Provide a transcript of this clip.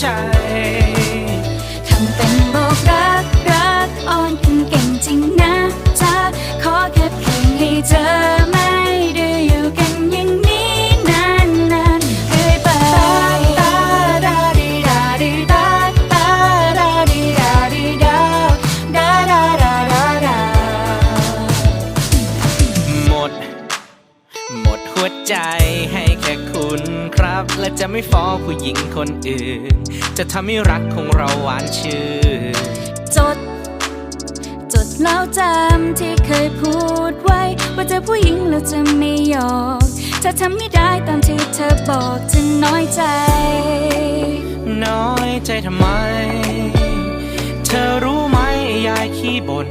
ใจ ทำเป็นบอกรักรักอ่อนกันเก่งจริงนะจ๊ะขอแค่เพียงให้เธอไม่ได้อยู่กันอย่างนี้นานนานเรื่อยไปตาดาดีดาดีดาตาดาดีดาดีดาดาดาดาดาดาหมด หมดหัวใจให้แค่ และจะไม่ฟ้องผู้หญิงคนอื่น จะทำให้รักของเราหวานชื่นจด จดแล้วจำที่เคยพูดไว้ ว่าเจอผู้หญิงแล้วจะไม่ยอมถ้าทำไม่ได้ตามที่เธอบอกจะน้อยใจ น้อยใจทำไม เธอรู้ไหมยายขี้บ่น